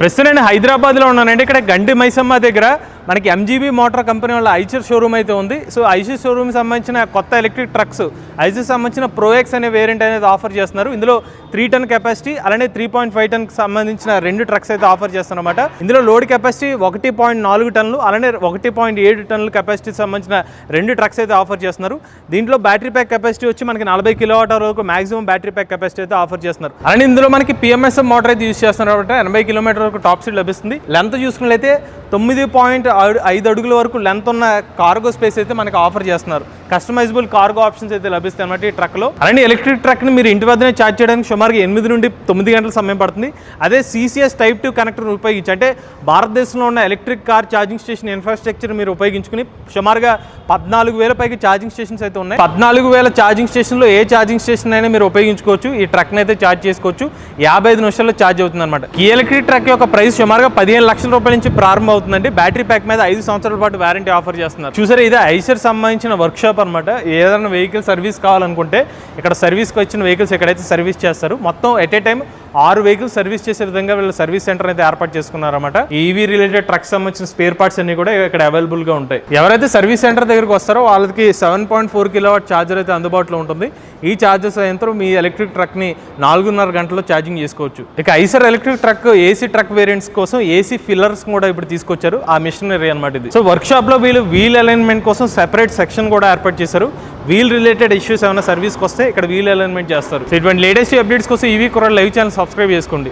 ప్రస్తుతం నేను హైదరాబాద్లో ఉన్నానండి. ఇక్కడ గండి మైసమ్మ దగ్గర మనకి ఎంజీబీ మోటార్ కంపెనీ వాళ్ళ ఐచర్ షోరూమ్ అయితే ఉంది. సో ఐసీ షోరూమ్ సంబంధించిన కొత్త ఎలక్ట్రిక్ ట్రక్స్ ఐసీ సంబంధించిన ప్రోఎక్స్ అనే వేరియంట్ అనేది ఆఫర్ చేస్తున్నారు. ఇందులో త్రీ టన్ కెపాసిటీ అలానే త్రీ పాయింట్ ఫైవ్ టన్ సంబంధించిన రెండు ట్రక్స్ అయితే ఆఫర్ చేస్తారన్నమాట ఇందులో లోడ్ కెపాసిటీ ఒకటి పాయింట్ నాలుగు టన్నులు అలానే ఒకటి పాయింట్ ఏడు టన్నుల కెపాసిటీ సంబంధించిన రెండు ట్రక్స్ అయితే ఆఫర్ చేస్తున్నారు. దీంట్లో బ్యాటరీ ప్యాక్ కెపాసిటీ వచ్చి మనకి నలభై కిలోవాట్ వరకు మాక్సిమం బ్యాటరీ ప్యాక్ కెపాసిటీ అయితే ఆఫర్ చేస్తున్నారు. అలానే ఇందులో మనకి పిఎంఎస్ఎం మోటార్ అయితే యూస్ చేస్తున్నారు కాబట్టి ఎనభై కిలోమీటర్ వరకు టాప్ స్పీడ్ లభిస్తుంది. లెంత్ చూసుకున్నట్లయితే తొమ్మిది పాయింట్ ఐదు అడుగుల వరకు లెంత్ ఉన్న కార్గో స్పేస్ అయితే మనకి ఆఫర్ చేస్తున్నారు. కస్టమైజబుల్ కార్గో ఆప్షన్స్ అయితే లభిస్తాయి అన్నమాట ఈ ట్రక్లో అలాంటి ఎలక్ట్రిక్ ట్రక్ని మీరు ఇంటి వద్దనే ఛార్జ్ చేయడానికి సుమారుగా ఎనిమిది నుండి తొమ్మిది గంటల సమయం పడుతుంది. అదే సీసీఎస్ టైప్ టూ కనెక్టర్ని ఉపయోగించి అంటే భారతదేశంలో ఉన్న electric car charging station infrastructure మీరు ఉపయోగించుకుని సుమారుగా పద్నాలుగు వేల పైకి ఛార్జింగ్ స్టేషన్స్ అయితే ఉన్నాయి. పద్నాలుగు వేల ఛార్జింగ్ స్టేషన్లో ఏ ఛార్జింగ్ స్టేషన్ అయినా మీరు ఉపయోగించుకోవచ్చు. ఈ ట్రక్ని అయితే ఛార్జ్ చేసుకోవచ్చు. యాభై ఐదు నిమిషాల్లో ఛార్జ్ అవుతుంది అనమాట ఈ ఎలక్ట్రిక్ ట్రక్ యొక్క ప్రైస్ సుమారుగా పదిహేను లక్షల రూపాయల నుంచి ప్రారంభం అవుతుందండి బ్యాటరీ ప్యాక్ మీద ఐదు సంవత్సరాల పాటు వారంటీ ఆఫర్ చేస్తున్నారు. చూసారా ఇది ఐసర్ సంబంధించిన వర్క్ షాప్ అనమాట ఏదైనా వెహికల్ సర్వీస్ కావాలనుకుంటే ఇక్కడ సర్వీస్కి వచ్చిన వెహికల్స్ ఎక్కడైతే సర్వీస్ చేస్తారు మొత్తం ఎట్ ఏ టైం ఆరు వెహికల్స్ సర్వీస్ చేసే విధంగా వీళ్ళు సర్వీస్ సెంటర్ అయితే ఏర్పాటు చేసుకున్నారన్నమాట. ఈవీ రిలేటెడ్ ట్రక్ సంబంధించిన స్పేర్ పార్ట్స్ అన్ని కూడా ఇక్కడ అవైలబుల్గా ఉంటాయి. ఎవరైతే సర్వీస్ సెంటర్ దగ్గరికి వస్తారో వాళ్ళకి seven point four kilo charger అయితే అందుబాటులో ఉంటుంది. ఈ ఛార్జెస్ యంత్రం మీ ఎలక్ట్రిక్ ట్రక్ని నాలుగున్నర గంటల్లో ఛార్జింగ్ చేసుకోవచ్చు. ఇక Eicher electric truck AC truck variants కోసం ఏసీ ఫిల్లర్స్ కూడా ఇప్పుడు తీసుకొచ్చారు. ఆ మిషన్ మిషనరీ అనమాట ఇది. సో వర్క్ షాప్లో వీళ్ళు వీల్ అలైన్మెంట్ కోసం సెపరేట్ సెక్షన్ కూడా ఏర్పాటు చేశారు. వీల్ రిలేటెడ్ ఇష్యూస్ ఏమైనా సర్వీస్కి వస్తే ఇక్కడ వీల్ అలైన్మెంట్ చేస్తారు. ఇటువంటి లేటెస్ట్ అప్డేట్స్ కోసం ఈవీ కూడా లైవ్ ఛానల్ సబ్స్క్రైబ్ చేసుకోండి.